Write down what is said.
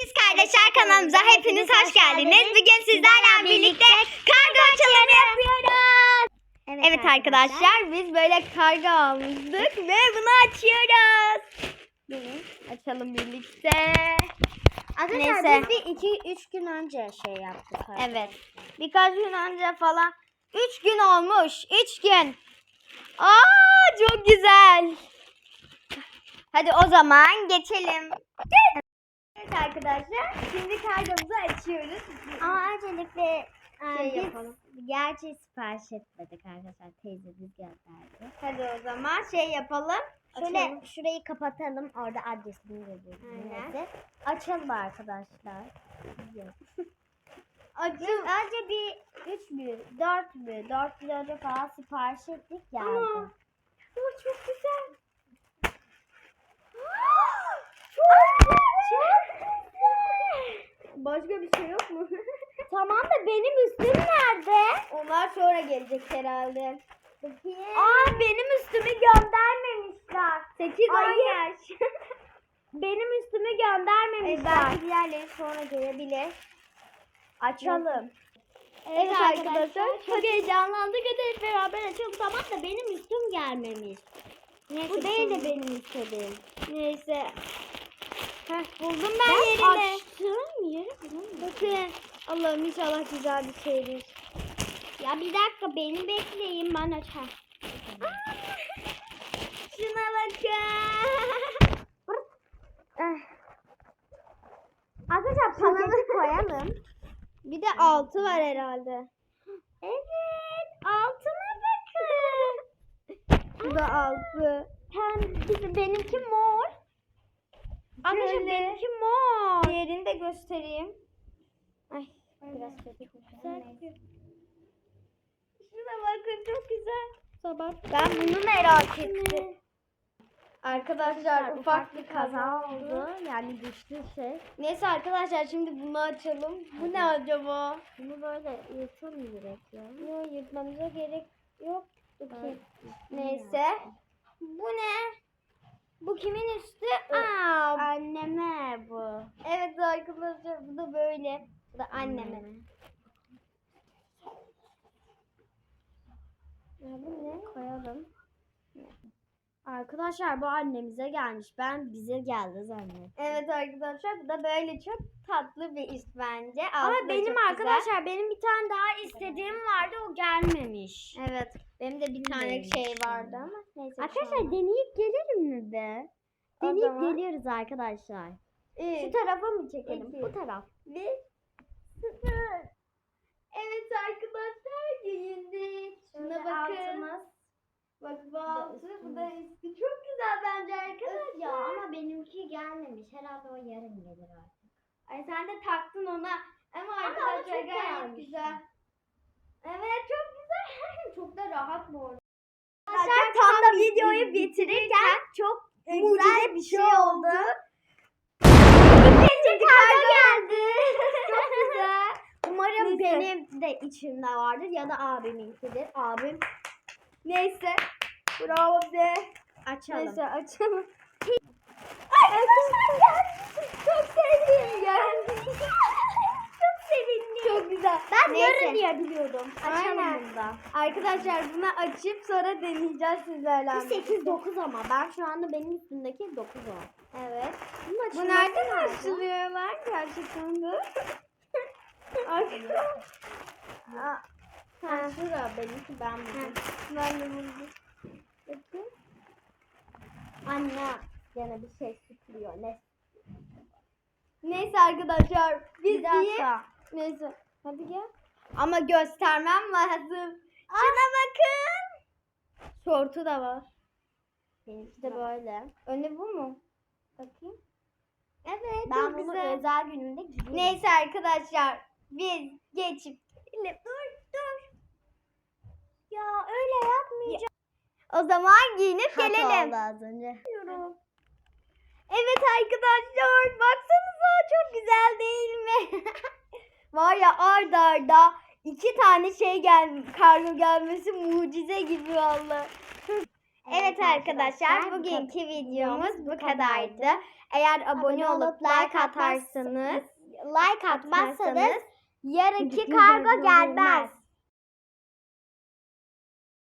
Biz kardeşler kanalımıza hepiniz hoş geldiniz. Bugün sizlerle birlikte kargo açılımı yapıyoruz. Evet arkadaşlar biz böyle kargo almıştık ve bunu açıyoruz. Açalım birlikte. Arkadaşlar Neyse. biz bir iki üç gün önce şey yaptık. artık. Evet. Birkaç gün önce falan. Üç gün olmuş. Üç gün. Aa çok güzel. Hadi o zaman geçelim. Evet arkadaşlar. Şimdi kargomuzu açıyoruz. Ama öncelikle e, Şey biz yapalım. gerçi sipariş etmedik arkadaşlar. Teyze biz gönderdi. Hadi o zaman şey yapalım. Şöyle Açalım. şurayı kapatalım. Orada adresini. Neyse. Açalım arkadaşlar. Açın. Önce bir 3 mü 4 mü 4 gün önce falan sipariş ettik geldi. Ama- Ama çok güzel. Bir şey yok mu? Tamam da benim üstüm nerede? Onlar sonra gelecek herhalde. Bakayım. Aa benim üstümü göndermemişler. 8 Ay, yaş. Benim üstümü göndermemişler. belki diğerleri sonra gelebilir. Açalım. Evet arkadaşlar, çok heyecanlandık. Hadi hep beraber açalım. Tamam da benim üstüm gelmemiş. Neyse, Bu değil de benim istediğim. Neyse. Heh, buldum ben, yerini. açtım. Bakın. Allah'ım inşallah güzel bir şeydir. Ya bir dakika beni bekleyin ben açar. Şuna bakın. Arkadaşlar paketi koyalım. Bir de altı var herhalde. Evet altına bakın. Bu da altı. Hem bizim benimki mor. Arkadaşlar benimki mor. Diğerini de göstereyim. Ay Biraz kötü güzel. Şuna bakın çok güzel. Sabah. Ben bunu merak ettim. Arkadaşlar ufak bir kaza oldu. Yani düştü şey. Neyse arkadaşlar şimdi bunu açalım. Bu ne acaba? Bunu böyle yırtalım direkt ya. Yok yırtmamıza gerek yok. Evet. Neyse. Bu ne? Bu kimin üstü? Aa, Anneme bu. evet arkadaşlar bu da böyle. Bu da anneme. Ya bu ne? Koyalım. Arkadaşlar bu annemize gelmiş. Ben bize geldi zannettim. Evet arkadaşlar bu da böyle çok tatlı bir üst bence. Altı Ama benim çok güzel. arkadaşlar benim bir tane daha istediğim vardı o gelmemiş. Evet. Benim de bir tane şey vardı ama neyse. Arkadaşlar olmaz. deneyip gelelim mi be? Deneyip geliyoruz arkadaşlar. Üç, Şu tarafa mı çekelim? iki, Bu taraf. bir, sıfır. Evet arkadaşlar giyindik. Şuna Şöyle bakın. altımız. Bak bu da altı, bu üstümüz. da üstü. Çok güzel bence arkadaşlar. Ya ama benimki gelmemiş. Herhalde o yarın gelir artık. Ay sen de taktın ona. Ama arkadaşlar çok gayet güzel. Evet çok güzel. çok da rahat bu arada. Arkadaşlar, tam da tam videoyu videoyu bitirirken çok mucize bir şey oldu. İkinci kargo geldi. çok güzel. Umarım Neyse. benim de içimde vardır ya da abiminkidir. Abim Neyse. Bravo bize. açalım. Neyse açalım. Çok sevdim geldi. Çok sevindim. Çok güzel. Ben Neyse. yarın diye biliyordum. Açalım bunu da. Arkadaşlar bunu açıp sonra deneyeceğiz sizlerle. Bu 8-9 ama ben şu anda benim üstümdeki 9 o. Evet. Bunun Bu nereden nerede? açılıyorlar gerçekten de? Arkadaşlar. Ha, şurada benimki ben buldum. Ben de buldum. Anne gene bir şey sıkılıyor. Ne? Neyse arkadaşlar biz Bir dakika. Neyse hadi gel. Ama göstermem lazım. Şuna bakın. Şortu da var. Benimki de böyle. Önü bu mu? Bakayım. Evet Ben çok bunu güzel. özel gününde giyiyorum. Neyse arkadaşlar biz geçip dur dur. Ya öyle yapmayacağım. O zaman giyinip Hata gelelim. oldu az önce. Evet arkadaşlar baksanıza çok güzel değil mi? Var ya arda arda iki tane şey gel kargo gelmesi mucize gibi valla. Evet arkadaşlar bugünkü videomuz bu kadardı. Eğer abone olup like atarsanız, like atmazsanız yarınki kargo gelmez.